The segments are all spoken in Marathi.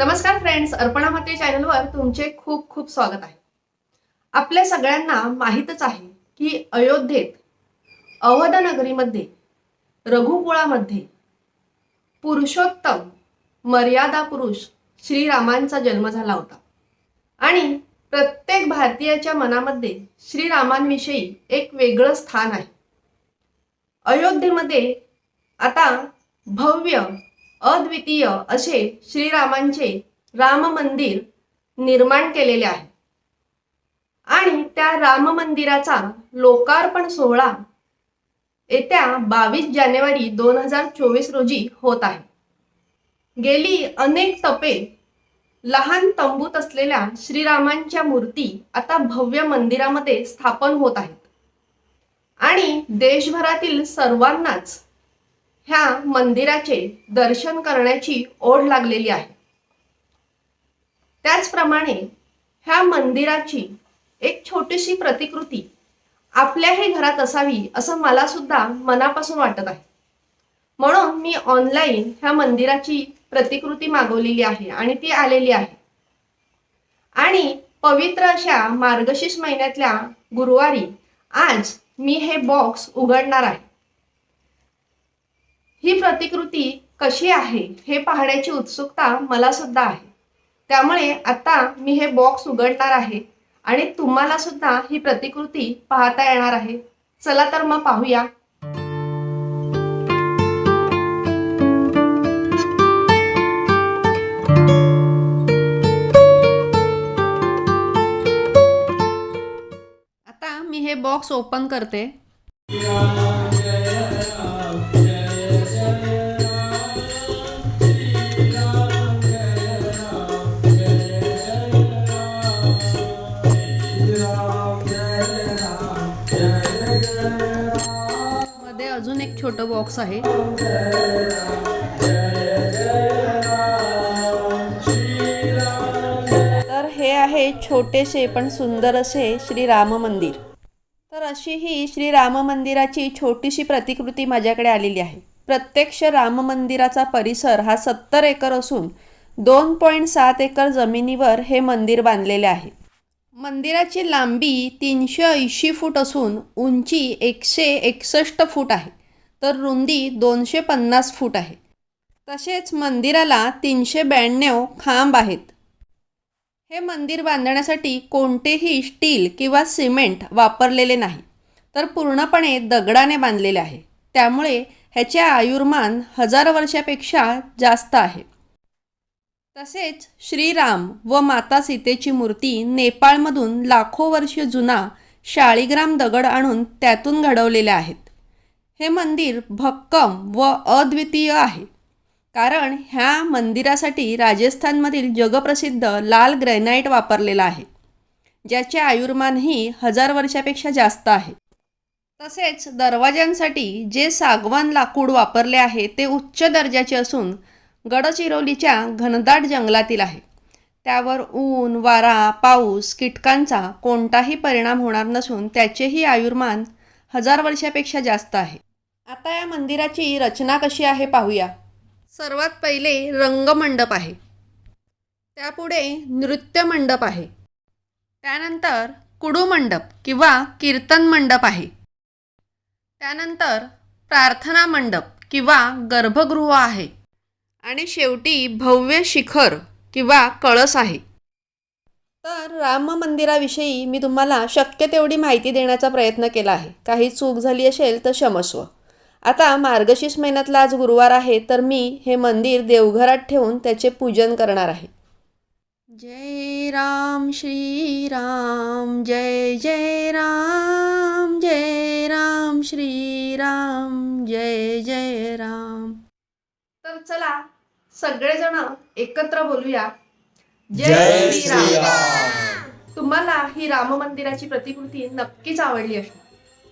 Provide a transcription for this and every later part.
नमस्कार फ्रेंड्स अर्पणा माते चॅनलवर तुमचे खूप खूप स्वागत आहे. आपल्या सगळ्यांना माहीतच आहे की अयोध्येत अवधनगरीमध्ये रघुकुळामध्ये पुरुषोत्तम मर्यादा पुरुष श्रीरामांचा जन्म झाला होता. आणि प्रत्येक भारतीयाच्या मनामध्ये श्रीरामांविषयी एक वेगळं स्थान आहे. अयोध्येमध्ये आता भव्य अद्वितीय असे श्रीरामांचे राम मंदिर निर्माण केलेले आहे. आणि त्या राम मंदिराचा लोकार्पण सोहळा येत्या बावीस जानेवारी दोन हजार चोवीस रोजी होत आहे. गेली अनेक तपे लहान तंबूत असलेल्या श्रीरामांच्या मूर्ती आता भव्य मंदिरामध्ये स्थापन होत आहेत. आणि देशभरातील सर्वांनाच ह्या मंदिराचे दर्शन करण्याची ओढ लागलेली आहे. त्याचप्रमाणे ह्या मंदिराची एक छोटीशी प्रतिकृती आपल्याही घरात असावी असं मला सुद्धा मनापासून वाटत आहे. म्हणून मी ऑनलाईन ह्या मंदिराची प्रतिकृती मागवलेली आहे आणि ती आलेली आहे. आणि पवित्र अशा मार्गशीर्ष महिन्यातल्या गुरुवारी आज मी हे बॉक्स उघडणार आहे. ही प्रतिकृती कशी आहे हे पाहण्याची उत्सुकता मला सुद्धा आहे. त्यामुळे आता मी हे बॉक्स उघडणार आहे आणि तुम्हाला सुद्धा ही प्रतिकृती पाहता येणार आहे. चला तर मग पाहूया. आता मी हे बॉक्स ओपन करते. छोटं बॉक्स आहे. तर हे आहे छोटेसे पण सुंदर असे श्री राम मंदिर. तर अशी ही श्री राम मंदिराची छोटीशी प्रतिकृती माझ्याकडे आलेली आहे. प्रत्यक्ष राम मंदिराचा परिसर हा सत्तर एकर असून दोन पॉईंट सात एकर जमिनीवर हे मंदिर बांधलेले आहे. मंदिराची लांबी तीनशे ऐंशी फूट असून उंची एकशे एकसष्ट फूट आहे. तर रुंदी दोनशे पन्नास फूट आहे. तसेच मंदिराला तीनशे ब्याण्णव खांब आहेत. हे मंदिर बांधण्यासाठी कोणतेही स्टील किंवा सिमेंट वापरलेले नाही तर पूर्णपणे दगडाने बांधलेले आहे. त्यामुळे ह्याचे आयुर्मान हजार वर्षापेक्षा जास्त आहे. तसेच श्रीराम व माता सीतेची मूर्ती नेपाळमधून लाखो वर्ष जुना शाळीग्राम दगड आणून त्यातून घडवलेल्या आहेत. हे मंदिर भक्कम व अद्वितीय आहे. कारण ह्या मंदिरासाठी राजस्थानमधील जगप्रसिद्ध लाल ग्रॅनाईट वापरलेला आहे ज्याचे आयुर्मानही हजार वर्षापेक्षा जास्त आहे. तसेच दरवाजांसाठी जे सागवान लाकूड वापरले आहे ते उच्च दर्जाचे असून गडचिरोलीच्या घनदाट जंगलातील आहे. त्यावर ऊन वारा पाऊस कीटकांचा कोणताही परिणाम होणार नसून त्याचेही आयुर्मान हजार वर्षापेक्षा जास्त आहे. आता या मंदिराची रचना कशी आहे पाहूया. सर्वात पहिले रंगमंडप आहे. त्यापुढे नृत्य मंडप आहे. त्यानंतर कुडू मंडप किंवा कीर्तन मंडप आहे. त्यानंतर प्रार्थना मंडप किंवा गर्भगृह आहे. आणि शेवटी भव्य शिखर किंवा कळस आहे. तर राम मंदिराविषयी मी तुम्हाला शक्य तेवढी माहिती देण्याचा प्रयत्न केला आहे. काही चूक झाली असेल तर क्षमस्व आता मार्गशीर्ष महिन्यातला आज गुरुवार आहे तर मी हे मंदिर देवघरात ठेवून त्याचे पूजन करणार आहे. जय राम श्री राम जय जय राम जय राम श्री राम जय जय राम. तर चला सगळेजण एकत्र बोलूया. जय श्रीराम तुम्हाला ही राम मंदिराची प्रतिकृती नक्कीच आवडली असेल.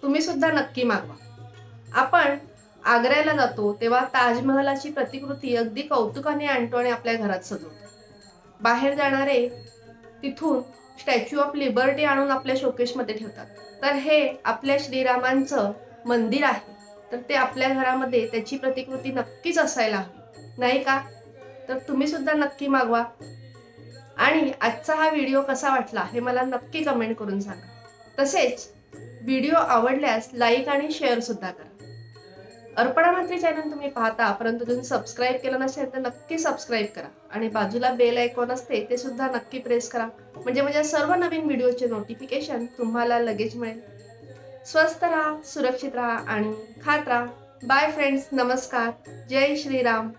तुम्ही सुद्धा नक्की मागवा. आपण आग्र्याला जातो तेव्हा ताजमहलाची प्रतिकृती अगदी कौतुकाने आणतो आणि आपल्या घरात सजवतो. बाहेर जाणारे तिथून स्टॅच्यू ऑफ लिबर्टी आणून आपल्या शोकेशमध्ये ठेवतात. तर हे आपल्या श्रीरामांचं मंदिर आहे. तर ते आपल्या घरामध्ये त्याची प्रतिकृती नक्कीच असायला हवी. नाही का? तर तुम्ही सुद्धा नक्की मागवा. आणि आजचा हा व्हिडिओ कसा वाटला हे मला नक्की कमेंट करून सांगा. तसेच व्हिडिओ आवडल्यास लाईक आणि शेअर सुद्धा करा. अर्पणा मंत्री चॅनल तुम्ही पाहता परंतु तुम्ही सबस्क्राईब केलं नसेल तर नक्की सबस्क्राईब करा. आणि बाजूला बेल आयकॉन असते ते सुद्धा नक्की प्रेस करा. म्हणजे माझ्या सर्व नवीन व्हिडिओचे नोटिफिकेशन तुम्हाला लगेच मिळेल. स्वस्त राहा सुरक्षित राहा आणि खात राहा. बाय फ्रेंड्स नमस्कार. जय श्रीराम.